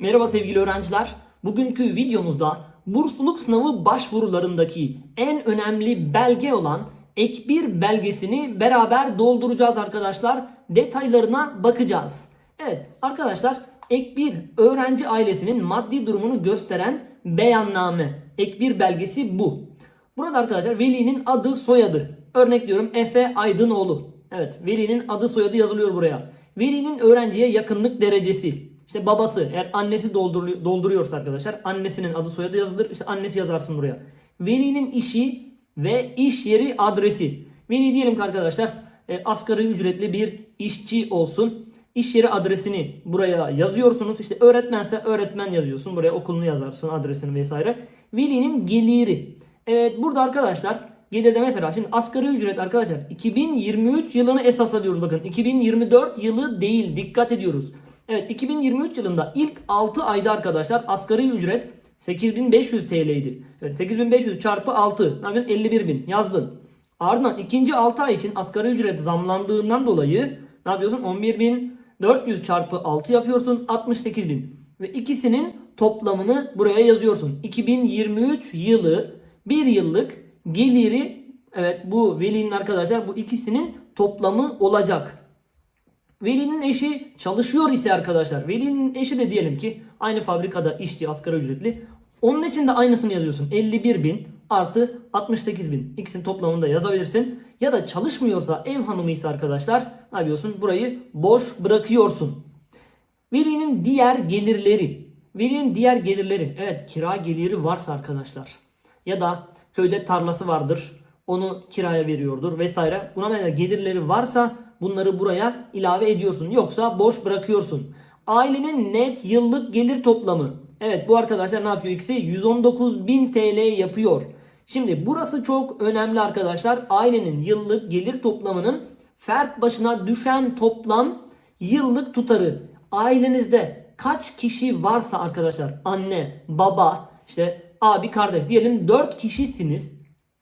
Merhaba sevgili öğrenciler. Bugünkü videomuzda bursluluk sınavı başvurularındaki en önemli belge olan ek 1 belgesini beraber dolduracağız arkadaşlar. Detaylarına bakacağız. Evet arkadaşlar ek 1 öğrenci ailesinin maddi durumunu gösteren beyanname. Ek 1 belgesi bu. Burada arkadaşlar velinin adı soyadı. Örnek diyorum Efe Aydınoğlu. Evet velinin adı soyadı yazılıyor buraya. Velinin öğrenciye yakınlık derecesi. İşte babası eğer annesi dolduruyor, dolduruyorsa arkadaşlar annesinin adı soyadı yazılır. İşte annesi yazarsın buraya. Velinin işi ve iş yeri adresi. Veli diyelim ki arkadaşlar e, asgari ücretli bir işçi olsun. İş yeri adresini buraya yazıyorsunuz. İşte öğretmense öğretmen yazıyorsun. Buraya okulunu yazarsın adresini vesaire. Velinin geliri. Evet burada arkadaşlar gelirde mesela şimdi asgari ücret arkadaşlar 2023 yılını esas alıyoruz bakın. 2024 yılı değil dikkat ediyoruz. Evet 2023 yılında ilk 6 ayda arkadaşlar asgari ücret 8500 TL'ydi. Evet 8500 çarpı 6 ne yapıyorsun 51.000 yazdın. Ardından ikinci 6 ay için asgari ücret zamlandığından dolayı ne yapıyorsun 11.400 çarpı 6 yapıyorsun 68.000 ve ikisinin toplamını buraya yazıyorsun. 2023 yılı bir yıllık geliri evet bu velinin arkadaşlar bu ikisinin toplamı olacak. Velinin eşi çalışıyor ise arkadaşlar. Velinin eşi de diyelim ki aynı fabrikada işçi asgari ücretli. Onun için de aynısını yazıyorsun. 51 bin artı 68 bin. İkisinin toplamını da yazabilirsin. Ya da çalışmıyorsa ev hanımı ise arkadaşlar ne yapıyorsun? Burayı boş bırakıyorsun. Velinin diğer gelirleri. Velinin diğer gelirleri. Evet kira geliri varsa arkadaşlar. Ya da köyde tarlası vardır. Onu kiraya veriyordur vesaire. Buna benzer gelirleri varsa bunları buraya ilave ediyorsun. Yoksa boş bırakıyorsun. Ailenin net yıllık gelir toplamı. Evet bu arkadaşlar ne yapıyor ikisi? 119.000 TL yapıyor. Şimdi burası çok önemli arkadaşlar. Ailenin yıllık gelir toplamının fert başına düşen toplam yıllık tutarı. Ailenizde kaç kişi varsa arkadaşlar anne, baba, işte abi, kardeş diyelim 4 kişisiniz.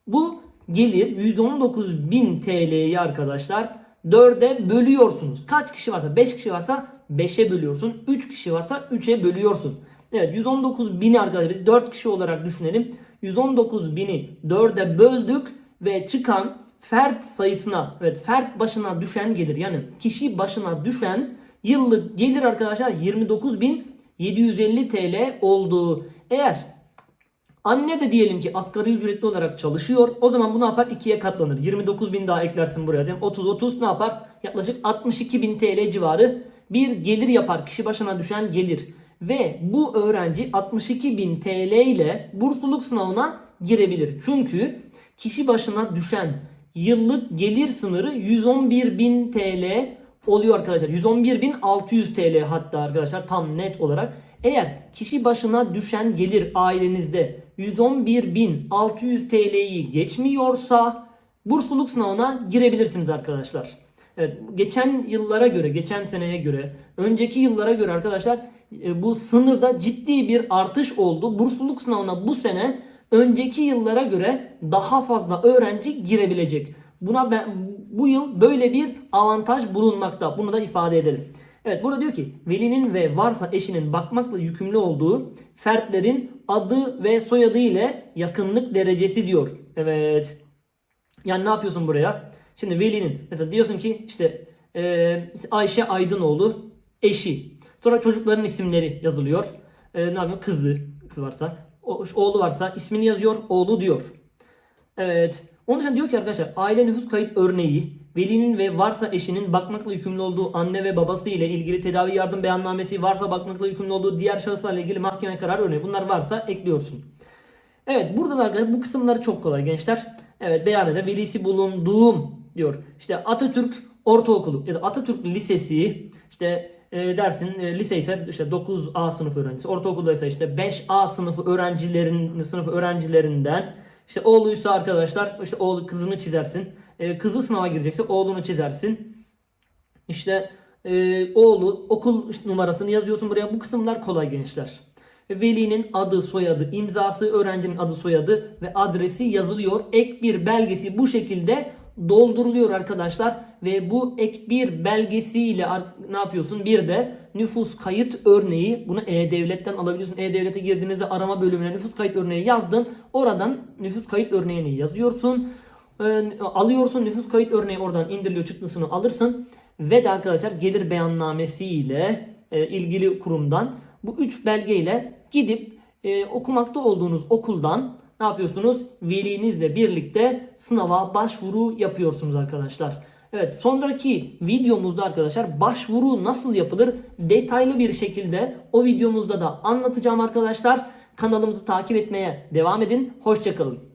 Bu gelir 119.000 TL'yi arkadaşlar 4'e bölüyorsunuz. Kaç kişi varsa 5 kişi varsa 5'e bölüyorsun. 3 kişi varsa 3'e bölüyorsun. Evet 119.000'i arkadaşlar biz 4 kişi olarak düşünelim. 119.000'i 4'e böldük ve çıkan fert sayısına evet fert başına düşen gelir yani kişi başına düşen yıllık gelir arkadaşlar 29.750 TL oldu. Eğer Anne de diyelim ki asgari ücretli olarak çalışıyor. O zaman bu ne yapar? 2'ye katlanır. 29 bin daha eklersin buraya. Değil mi? 30 30 ne yapar? Yaklaşık 62 bin TL civarı bir gelir yapar. Kişi başına düşen gelir. Ve bu öğrenci 62 bin TL ile bursluluk sınavına girebilir. Çünkü kişi başına düşen yıllık gelir sınırı 111 bin TL oluyor arkadaşlar. 111.600 TL hatta arkadaşlar tam net olarak. Eğer kişi başına düşen gelir ailenizde 111.600 TL'yi geçmiyorsa bursluluk sınavına girebilirsiniz arkadaşlar. Evet geçen yıllara göre, geçen seneye göre, önceki yıllara göre arkadaşlar e, bu sınırda ciddi bir artış oldu. Bursluluk sınavına bu sene önceki yıllara göre daha fazla öğrenci girebilecek. Buna ben bu yıl böyle bir avantaj bulunmakta. Bunu da ifade edelim. Evet burada diyor ki velinin ve varsa eşinin bakmakla yükümlü olduğu fertlerin adı ve soyadı ile yakınlık derecesi diyor. Evet. Yani ne yapıyorsun buraya? Şimdi velinin mesela diyorsun ki işte e, Ayşe Aydınoğlu eşi. Sonra çocukların isimleri yazılıyor. E, ne yapıyor? Kızı, kız varsa. O, oğlu varsa ismini yazıyor. Oğlu diyor. Evet. Onun için diyor ki arkadaşlar aile nüfus kayıt örneği velinin ve varsa eşinin bakmakla yükümlü olduğu anne ve babası ile ilgili tedavi yardım beyannamesi varsa bakmakla yükümlü olduğu diğer şahıslarla ilgili mahkeme kararı örneği bunlar varsa ekliyorsun. Evet burada da arkadaşlar bu kısımları çok kolay gençler. Evet beyan eder velisi bulunduğum diyor. İşte Atatürk Ortaokulu ya da Atatürk Lisesi işte e, dersin e, lise ise işte 9A sınıfı öğrencisi. Ortaokulda ise işte 5A sınıfı öğrencilerin sınıf öğrencilerinden işte oğluysa arkadaşlar işte oğlu kızını çizersin. E, kızı sınava girecekse oğlunu çizersin. İşte e, oğlu okul numarasını yazıyorsun buraya. Bu kısımlar kolay gençler. Velinin adı, soyadı, imzası, öğrencinin adı, soyadı ve adresi yazılıyor. Ek bir belgesi bu şekilde dolduruluyor arkadaşlar ve bu ek bir belgesiyle ne yapıyorsun? Bir de nüfus kayıt örneği bunu E-Devlet'ten alabiliyorsun. E-Devlet'e girdiğinizde arama bölümüne nüfus kayıt örneği yazdın. Oradan nüfus kayıt örneğini yazıyorsun. Ee, alıyorsun nüfus kayıt örneği oradan indiriliyor çıktısını alırsın. Ve de arkadaşlar gelir beyannamesi ile e, ilgili kurumdan bu üç belgeyle gidip e, okumakta olduğunuz okuldan ne yapıyorsunuz? Velinizle birlikte sınava başvuru yapıyorsunuz arkadaşlar. Evet sonraki videomuzda arkadaşlar başvuru nasıl yapılır detaylı bir şekilde o videomuzda da anlatacağım arkadaşlar. Kanalımızı takip etmeye devam edin. Hoşçakalın.